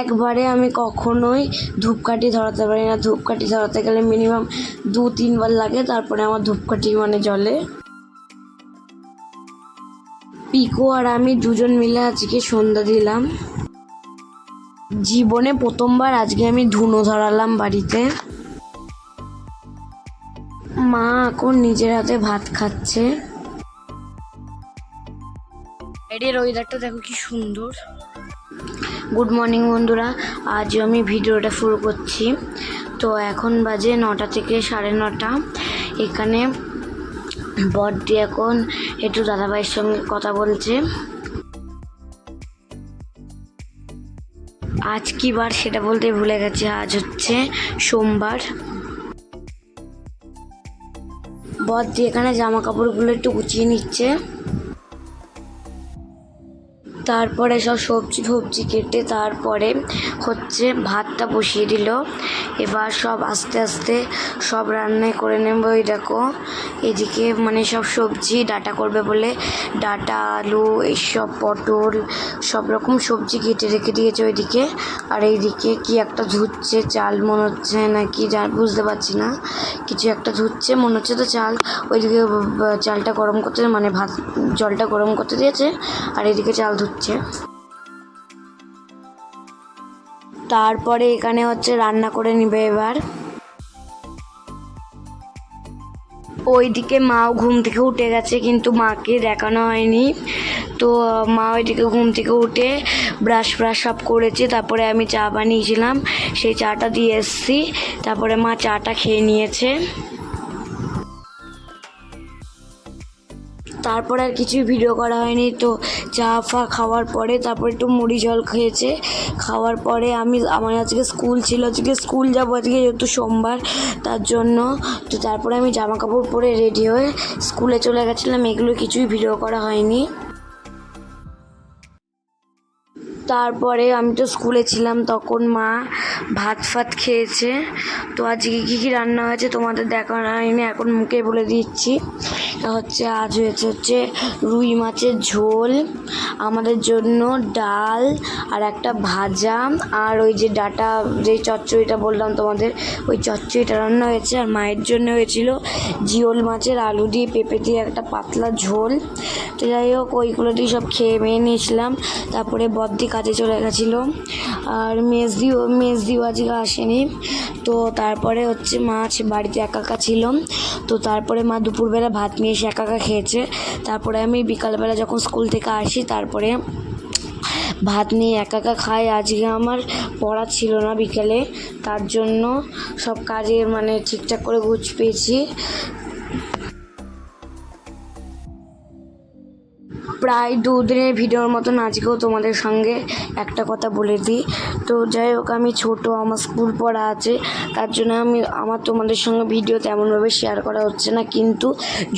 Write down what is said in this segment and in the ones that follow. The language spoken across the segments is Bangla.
একবারে আমি কখনোই ধূপকাঠি ধরাতে পারি না। ধূপকাঠি ধরাতে গেলে মিনিমাম দু, তিনবার লাগে, তারপরে আমার ধূপকাঠি মানে জলে পিকো আর আমি দুজন মিলে আজকে সন্ধ্যা দিলাম। জীবনে প্রথমবার আজকে আমি ধুনো ধরালাম বাড়িতে। মা এখন নিজের হাতে ভাত খাচ্ছে। এর ওয়েদারটা দেখো কি সুন্দর। গুড মর্নিং বন্ধুরা। আজ আমি ভিডিওটা শুরু করছি। তো এখন বাজে নটা থেকে সাড়ে নটা। এখানে বড়দি এখন একটু দাদাভাইয়ের সঙ্গে কথা বলছে। আজ কি বার সেটা বলতে ভুলে গেছি। আজ হচ্ছে সোমবার। বড়দি এখানে জামা কাপড়গুলো একটু গুছিয়ে নিচ্ছে। তারপরে সব সবজি ফবজি কেটে তারপরে হচ্ছে ভাতটা বসিয়ে দিল। এবার সব আস্তে আস্তে সব রান্নাই করে নেব। ওই দেখো, এদিকে মানে সব সবজি ডাটা করবে বলে ডাটা, আলু, এইসব পটল, সব রকম সবজি কেটে রেখে দিয়েছে ওইদিকে। আর এইদিকে কি একটা ধুচ্ছে চাল মনে হচ্ছে নাকি যা বুঝতে পারছি না। কিছু একটা ধুচ্ছে মনে হচ্ছে তো চাল। ওইদিকে চালটা গরম করতে মানে ভাত, জলটা গরম করতে দিয়েছে। আর এদিকে চাল ধুচ্ছে তারপরে এখানে হচ্ছে রান্না করে নিবে এবার। ওইদিকে মাও ঘুম থেকে উঠে গেছে, কিন্তু মাকে দেখানো হয়নি। তো, মা ওইদিকে ঘুম থেকে উঠে ব্রাশ ব্রাশ সব করেছে, তারপরে আমি চা বানিয়েছিলাম, সেই চাটা দিয়ে এসেছি, তারপরে মা চাটা খেয়ে নিয়েছে। তারপরে আর কিছুই ভিডিও করা হয়নি। তো চা ফা খাওয়ার পরে তারপর একটু মুড়ি জল খেয়েছে। খাওয়ার পরে আমি, আমার আজকে স্কুল ছিল, আজকে স্কুল যাব আজকে যেহেতু সোমবার, তার জন্য। তো তারপরে আমি জামা কাপড় পরে রেডি হয়ে স্কুলে চলে গেছিলাম। এগুলো কিছুই ভিডিও করা হয়নি। তারপরে আমি তো স্কুলে ছিলাম, তখন মা ভাত ফাত খেয়েছে। তো আজকে কী কী রান্না হয়েছে তোমাদের দেখানো হয়নি এখন মুখে বলে দিচ্ছি। হচ্ছে, আজ হয়েছে হচ্ছে রুই মাছের ঝোল, আমাদের জন্য ডাল আর একটা ভাজা আর ওই যে ডাটা, যে চচ্চড়িটা বললাম তোমাদের, ওই চচ্চড়িটা রান্না হয়েছে আর মায়ের জন্য হয়েছিল জিওল মাছের আলু দিয়ে পেঁপে দিয়ে একটা পাতলা ঝোল। তো যাই হোক, ওইগুলো দিয়ে সব খেয়ে মেয়ে নিয়েছিলাম। তারপরে বদ্দি কাজে চলে গেছিল। আর মেজদিও মেজদিও আজকে আসেনি। তো তারপরে হচ্ছে মাছ বাড়িতে একা একা ছিল। তো তারপরে মা দুপুরবেলা ভাত নিয়ে এসে একা একা খেয়েছে। তারপরে আমি বিকালবেলা যখন স্কুল থেকে আসি, তারপরে ভাত নিয়ে একা একা খাই। আজকে আমার পড়া ছিল না বিকেলে। তার জন্য সব কাজে মানে ঠিকঠাক করে গুছ পেয়েছি। প্রায় দুদিনের ভিডিওর মতন আজকেও তোমাদের সঙ্গে একটা কথা বলে দিই। তো যাই হোক, আমি ছোট, আমার স্কুল পড়া আছে, তার জন্য আমি, আমার তোমাদের সঙ্গে ভিডিও তেমনভাবে শেয়ার করা হচ্ছে না, কিন্তু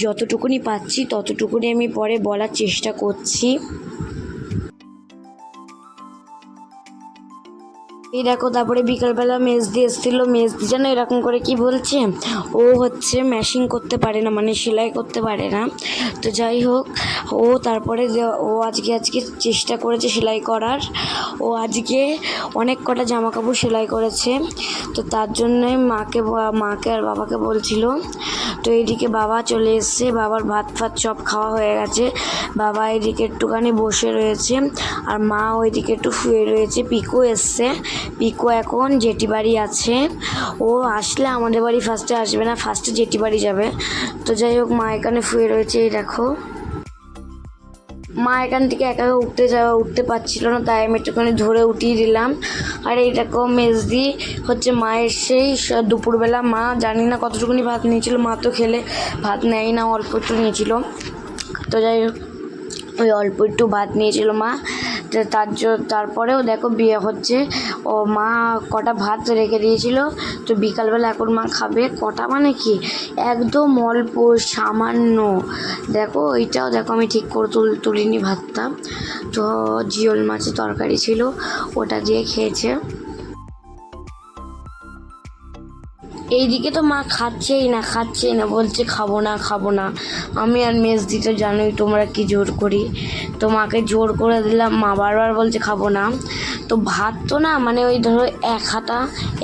যতটুকুনি পাচ্ছি, ততটুকুনি আমি পরে বলার চেষ্টা করছি। এই দেখো, তারপরে বিকালবেলা মেজদি এসেছিল। মেজদি যেন এরকম করে কি বলছে? ও হচ্ছে ম্যাশিং করতে পারে না মানে সেলাই করতে পারে না। তো যাই হোক, ও তারপরে ও আজকে আজকে চেষ্টা করেছে সেলাই করার। ও আজকে অনেক কটা জামা কাপড় সেলাই করেছে। তো তার জন্যই মাকে মাকে আর বাবাকে বলছিল, তো এইদিকে বাবা চলে এসছে, বাবার ভাত ফাত সব খাওয়া হয়ে গেছে। বাবা এদিকে একটুখানি বসে রয়েছে, আর মা ওইদিকে একটু শুয়ে রয়েছে, পিকো এসছে। পিকো এখন জেঠি বাড়ি আছে। ও আসলে আমাদের বাড়ি ফার্স্টে আসবে না ফার্স্টে জেঠি বাড়ি যাবে। তো যাই হোক, মা এখানে শুয়ে রয়েছে, এই দেখো। মা এখান থেকে একা উঠতে যাওয়া, উঠতে পারছিল না, তাই আমি একটুখানি ধরে উঠিয়ে দিলাম। আর এই দেখো, মেজদি হচ্ছে মায়ের সেই দুপুরবেলা মা জানি না কতটুকুনি ভাত নিয়েছিল, মা তো খেলে ভাত নেয় না, অল্প একটু নিয়েছিল। তো যাই হোক, ওই অল্প একটু ভাত নিয়েছিল মা। তার তারপরেও দেখো বিয়ে হচ্ছে। ও মা কটা ভাত রেখে দিয়েছিল। তো বিকালবেলা এখন মা খাবে। কটা মানে কি? একদম অল্প, সামান্য। দেখো এইটাও দেখো আমি ঠিক করে তুল, তুলিনি ভাতটা। তো জিওল মাছের তরকারি ছিল। ওটা দিয়ে খেয়েছে। এইদিকে তো মা খাচ্ছেই না খাচ্ছেই না, বলছে খাব না খাব না। আমি আর মেজ দিতে জানোই তোমরা কি জোর করি। তো মাকে জোর করে দিলাম, মা বারবার বলছে খাব না। তো ভাত তো না মানে ওই ধরো এক হাতা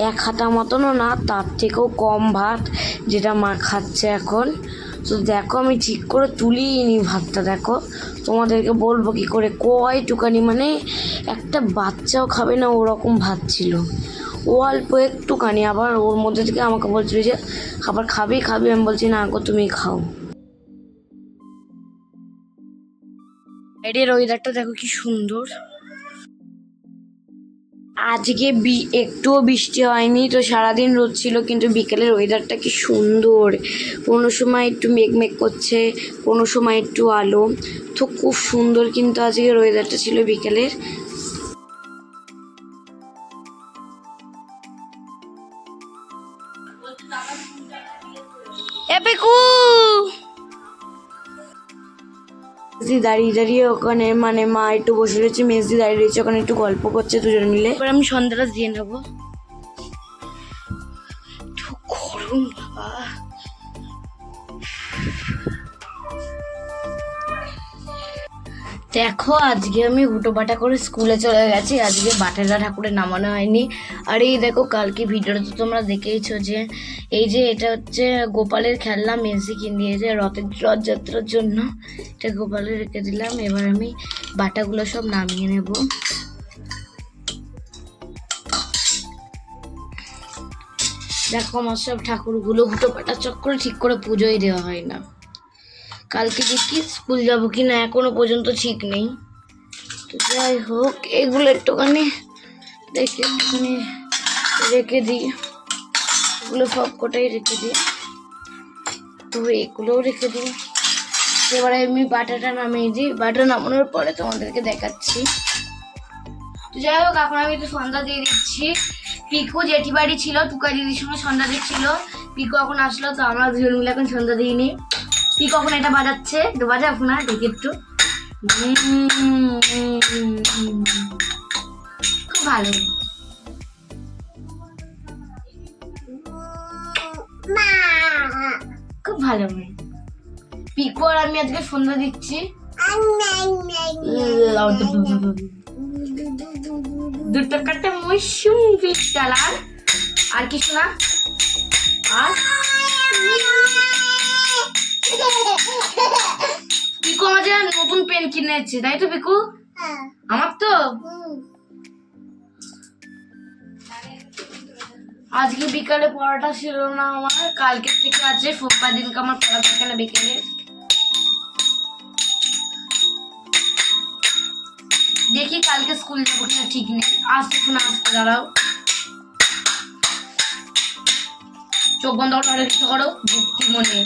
এক হাতা মতনও না, তার থেকেও কম ভাত যেটা মা খাচ্ছে এখন। তো দেখো আমি ঠিক করে তুলিই নি ভাতটা, দেখো। তোমাদেরকে বলব কি করে, কয় কয়টুকানি মানে একটা বাচ্চাও খাবে না, ওরকম ভাত ছিল। ও অল্প একটুখানি, আবার ওর মধ্যে থেকে আমাকে বলছিল যে, খাবার খাবি খাবি? আমি বলছি, না গো, তুমি খাও। বাইরের ওয়েদারটা দেখো কি সুন্দর। আজকে বি- একটুও বৃষ্টি হয়নি, তো সারাদিন রোদ ছিল, কিন্তু বিকেলের ওয়েদারটা কি সুন্দর। কোনো সময় একটু মেঘ মেঘ করছে, কোনো সময় একটু আলো। তো খুব সুন্দর কিন্তু আজকের ওয়েদারটা ছিল বিকেলের। মেজদি দাঁড়িয়ে দাঁড়িয়ে ওখানে মানে মা একটু বসে রয়েছে মেজদি দাঁড়িয়ে রয়েছে, ওখানে একটু গল্প করছে দুজন মিলে। এবার আমি সন্ধ্যাটা দিয়ে নেব। দেখো, আজকে আমি হুটোপাটা করে স্কুলে চলে গেছি। আজকে বাটেলা ঠাকুরের নামানো হয়নি। আর এই দেখো, কালকে ভিডিওটা তো তোমরা দেখেইছো যে, এই যে এটা হচ্ছে গোপালের খেলনা, মেসি কিনে দিয়েছে রথের রথযাত্রার জন্য। এটা গোপালে রেখে দিলাম। এবার আমি বাটাগুলো সব নামিয়ে নেব। দেখো, আমার সব ঠাকুরগুলো হুটোপাটা চক্করে ঠিক করে পুজোই দেওয়া হয় না। কালকে দেখি স্কুল যাব কি না, এখনও পর্যন্ত ঠিক নেই। তো যাই হোক, এগুলো একটুখানি দেখে একটুখানি রেখে দিই। এগুলো সব কটাই রেখে দিই। তো এগুলোও রেখে দিই। এবারে আমি বাটাটা নামিয়ে দিই। বাটা নামানোর পরে তোমাদেরকে দেখাচ্ছি। তো যাই হোক, এখন আমি একটু সন্ধ্যা দিয়ে দিচ্ছি। পিকু জেঠি বাড়ি ছিল টুকা দিদির সঙ্গে সন্ধ্যা দিচ্ছিল। পিকু এখন আসলো, তো আমরা দুজন মিলে এখন সন্ধ্যা দিইনি কি কখন এটা বাজাচ্ছে? একটু বাজা আপনার দেখি একটু। খুব ভালো। খুব ভালো মেয়ে। পিকু আর আমি আজকে সন্ধ্যা দিচ্ছি। দুটো কাটে মৌসুম বিদ্যালয় আর কিছু না? আর পিকু আমার জন্য নতুন পেন কিনেছে, তাই তো পিকু? আমার তো? আজকে বিকালে পড়াটা ছিল না আমার, কালকে থেকে আছে, সোমবার দিনকে আমার পড়া থাকে না বিকেলে। দেখি কালকে স্কুল যাব কিনা, ঠিক নেই। আসতে শোনা আসতে দাঁড়াও। চোখ বন্ধ করো কিছু করো যুক্তি মনে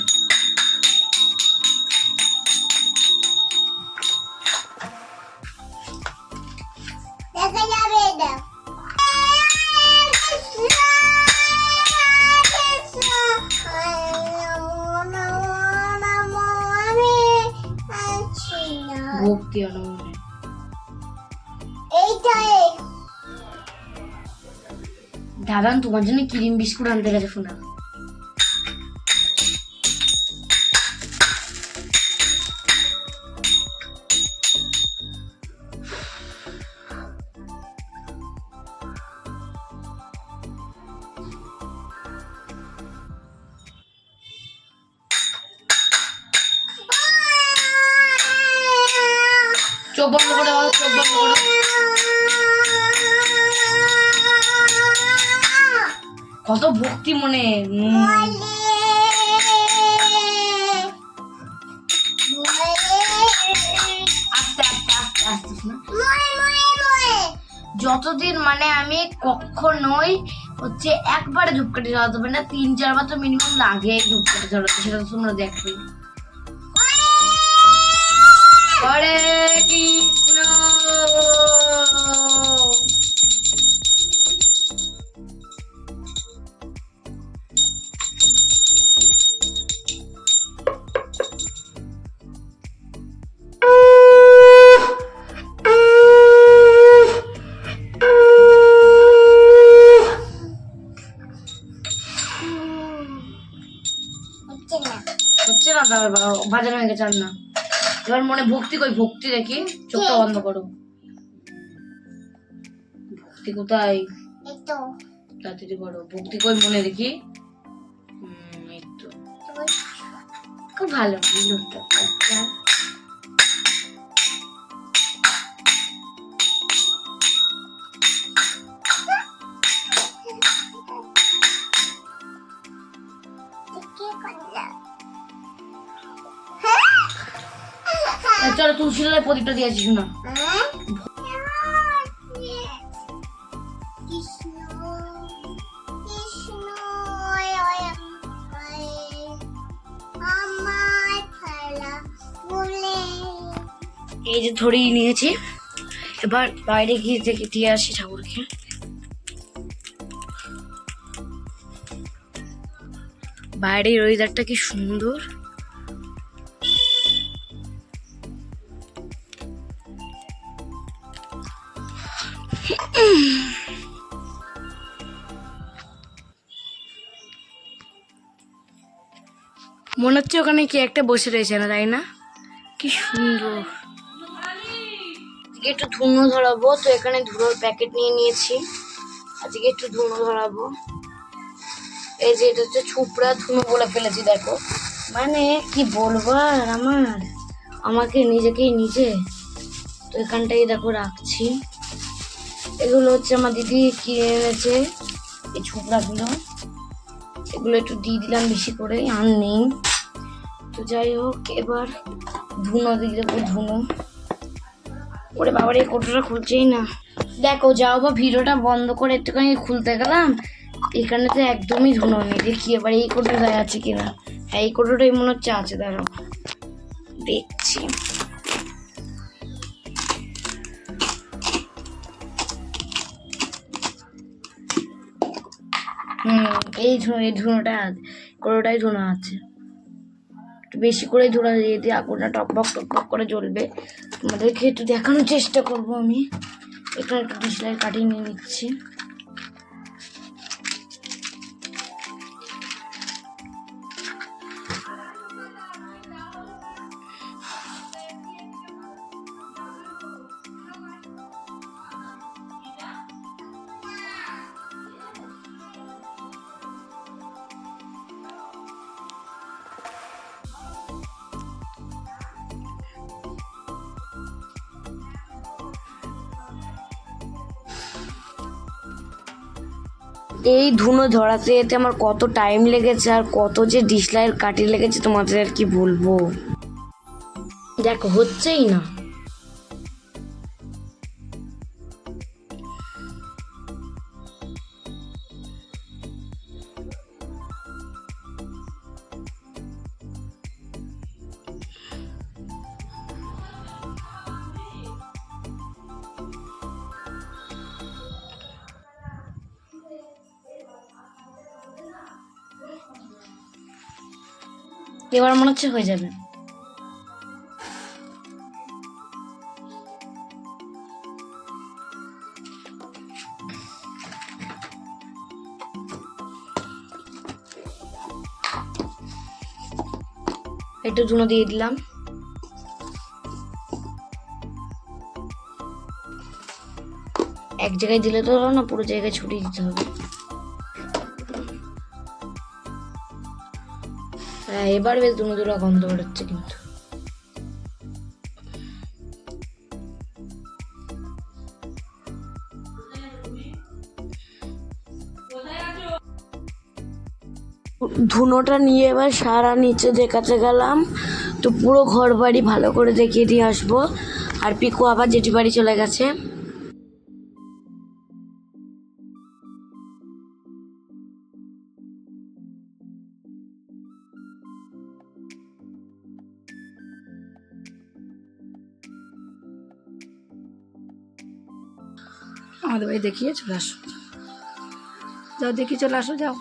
ভক্তি অনমনে দাদান তোমার জন্য ক্রিম বিস্কুট আনতে গেছে শোনা। কত ভক্তি মনে যতদিন মানে আমি কখনোই হচ্ছে একবারে ধূপকাঠি জ্বালাতে পারি না, তিন, চারবার তো মিনিমাম লাগে ধূপকাঠি জ্বালাতে, সেটা তো তোমরা দেখবে। হরে কৃষ্ণ। বা- বাজানো হয়ে গেছে না এবার মনে ভক্তি কই ভক্তি দেখি চোখটা বন্ধ করো। ভক্তি কোথায়? তাড়াতাড়ি করো ভক্তি কই মনে দেখি। খুব ভালো চলো প্রদীপটা দিয়েছি বলে এই যে ধরেই নিয়েছি। এবার বাইরে গিয়ে দেখে দিয়ে আসি ঠাকুরকে। বাইরের ওয়েদারটা কি সুন্দর। মনে হচ্ছে ওখানে কি একটা বসে রয়েছে না, তাই না? কি সুন্দর। আজকে একটু ধুনো ধরাবো, তো এখানে ধুনোর প্যাকেট নিয়ে নিয়েছি। আজকে একটু ধুনো ধরাবো। এই যে এটা হচ্ছে ছুপড়া ধুনো বলে ফেলেছি, দেখো। মানে কি বলব আর আমার? আমাকে নিজেকেই নিজে। তো এখানটাই দেখো রাখছি। এগুলো হচ্ছে আমার দিদি কিনে এনেছে, এই ছুপড়াগুলো। এগুলো একটু দিয়ে দিলাম বেশি করে আর নেই। তো যাই হোক, এবার ধুনো দিয়ে দেবো, ধুনো। ওরে বাবার এই কোটোটা খুলছেই না। দেখো, যাও বা ভিডিওটা বন্ধ করে একটুখানি খুলতে গেলাম। এখানে তো একদমই ধুনো নেই। দেখি এবার এই কোটোটায় আছে কিনা। হ্যাঁ এই কোটোটাই মনে হচ্ছে আছে, দাঁড়াও। দেখছি। এই ধুনো এই আছে কোনোটাই ধুনো আছে। একটু বেশি করে ধুনো দিয়ে দিয়ে আগুনটা টকবক টকবক করে জ্বলবে। তোমাদেরকে একটু দেখানোর চেষ্টা করব আমি। এখানে একটু ডিসলাইট কাটিয়ে নিয়ে নিচ্ছি। এই ধুনো ধরাতে এতে আমার কত টাইম লেগেছে আর কত যে ডিসলাইয়ের কাটি লেগেছে তোমাদের আর কি বলব? দেখো, হচ্ছেই না। এবার মনে হচ্ছে হয়ে যাবে। একটু ধুনো দিয়ে দিলাম। এক জায়গায় দিলে তো না পুরো জায়গায় ছড়িয়ে দিতে হবে। হ্যাঁ এবার বেশ দুনো দুটো গন্ধ বেরোচ্ছে কিন্তু। ধুনোটা নিয়ে এবার সারা নিচে দেখাতে গেলাম তো পুরো ঘর বাড়ি ভালো করে দেখিয়ে দিয়ে আসব। আর পিকু আবার জেঠি বাড়ি চলে গেছে। আমাদের বাড়ি দেখিয়ে চলে আসো। যাও দেখি চলে আসো, যাও।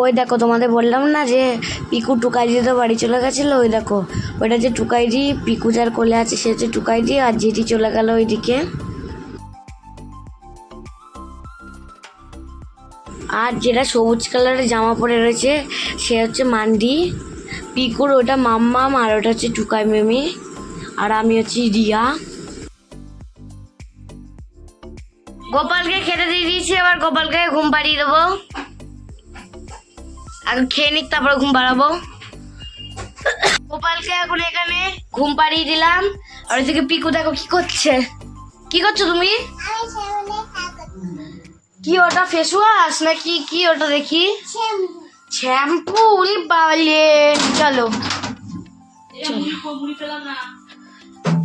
ওই দেখো, তোমাদের বললাম না যে পিকু টুকাইজি তো বাড়ি চলে গেছিল? ওই দেখো, ওইটা যে টুকাইজি পিকু যার কোলে আছে, সে হচ্ছে টুকাইজি আর জেঠি চলে গেল ওইদিকে। আর যেটা সবুজ কালারের জামা পরে রয়েছে, সে হচ্ছে মান্ডি। পিকুর ওটা মাম্মাম আর ওটা হচ্ছে টুকাই মেমি। আর আমি হচ্ছি রিয়া। গোপালকে খেতে দিয়ে দিয়েছি, এবার গোপালকে ঘুম পাড়িয়ে দেবো। আর খেয়ে নিক, তারপরে ঘুম পাড়াবো। গোপালকে এখন এখানে ঘুম পাড়িয়ে দিলাম। আর ওইদিকে পিকু দেখো কি করছে। কি করছ তুমি? কি ওটা ফেস ওয়াশ নাকি কি ওটা দেখি? শ্যাম্পু উলি বাবালে। চলো।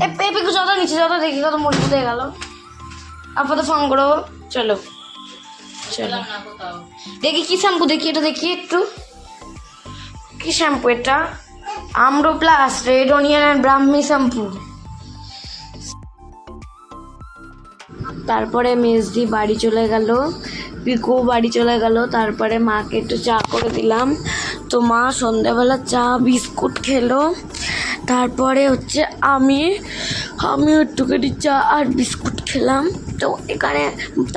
এ পেপিকু যত নিচে, যত দেখি কত মজবুত হয়ে গেল। আপাতত ফোন করো। চলো। চলো। দেখি কি শ্যাম্পু দেখি এটা, দেখি একটু। কি শ্যাম্পু এটা? আমরো plus red onion and Brahmi shampoo তারপরে মেজদি বাড়ি চলে গেল, পিকু বাড়ি চলে গেল, তারপরে মাকে একটু চা করে দিলাম। তো মা সন্ধ্যাবেলা চা, বিস্কুট খেলো। তারপরে হচ্ছে আমি আমি একটুখানি চা আর বিস্কুট খেলাম। তো এখানে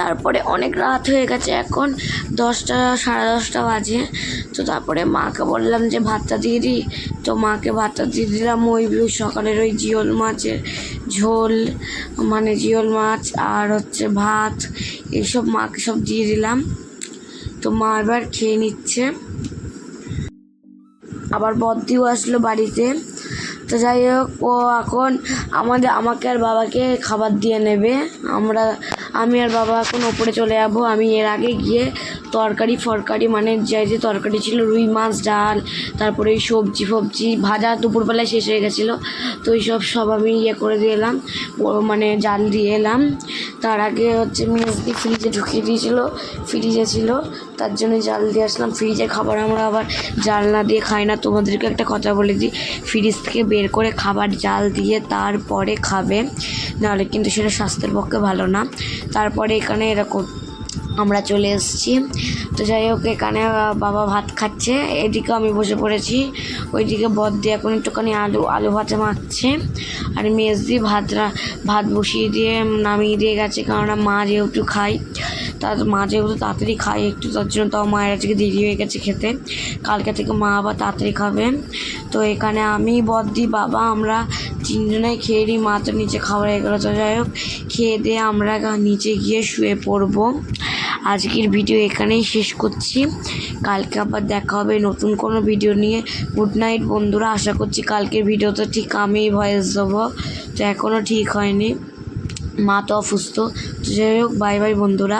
তারপরে অনেক রাত হয়ে গেছে এখন, দশটা, সাড়ে দশটা বাজে। তো তারপরে মাকে বললাম যে, ভাতটা দিয়ে দিই? তো মাকে ভাতটা দিয়ে দিলাম, ওই সকালের ওই জিওল মাছের ঝোল মানে জিওল মাছ আর হচ্ছে ভাত এইসব মাকে সব দিয়ে দিলাম। তো মা এবার খেয়ে নিচ্ছে। আবার বদ্দিও আসলো বাড়িতে। তো যাই হোক, ও এখন আমাদের, আমাকে আর বাবাকে খাবার দিয়ে নেবে। আমরা, আমি আর বাবা এখন ওপরে চলে যাব। আমি এর আগে গিয়ে তরকারি, ফরকারি মানে যে যে তরকারি ছিল, রুই মাছ, ডাল, তারপরে সবজি ফবজি, ভাজা দুপুরবেলায় শেষ হয়ে গেছিল। তো ওই সব সব আমি ইয়ে করে দিয়ে এলাম মানে জাল দিয়ে এলাম। তার আগে হচ্ছে মিষ্টি ফ্রিজে ঢুকিয়ে দিয়েছিল, ফ্রিজে ছিল, তার জন্য জাল দিয়ে আসলাম। ফ্রিজে খাবার আমরা আবার জাল না দিয়ে খাই না, তোমাদেরকে একটা কথা বলে দিই। ফ্রিজ থেকে বের করে খাবার জাল দিয়ে তারপরে খাবে, নাহলে কিন্তু সেটা স্বাস্থ্যের পক্ষে ভালো না। তারপরে এখানে এরকম আমরা চলে এসেছি। তো যাই হোক, এখানে বাবা ভাত খাচ্ছে। এদিকে আমি বসে পড়েছি। ওইদিকে বদ দিয়ে এখন একটুখানি আলু আলু ভাজা মাখছে। আর মেজ দিয়ে ভাত ভাত বসিয়ে দিয়ে নামিয়ে দিয়ে গেছে। কারণ মা যেহেতু খাই তার, মা যেহেতু তাড়াতাড়ি খায় একটু, তার জন্য তাও মায়ের আজকে দেরি হয়ে গেছে খেতে। কালকে থেকে মা আবার তাড়াতাড়ি খাবে। তো এখানে আমি বদ্দি বাবা, আমরা তিনজনাই খেয়ে নিই। মা তো নিচে খাবার হয়ে গেলো। তো যাই হোক, খেয়ে দিয়ে আমরা নিচে গিয়ে শুয়ে পড়ব। আজকের ভিডিও এখানেই শেষ করছি। কালকে আবার দেখা হবে নতুন কোনো ভিডিও নিয়ে। গুড নাইট বন্ধুরা। আশা করছি কালকের ভিডিওতে ঠিক আমিই ভয়েস দেবো। তো এখনও ঠিক হয়নি। মা তো অসুস্থ। যাই হোক বাই বাই বন্ধুরা।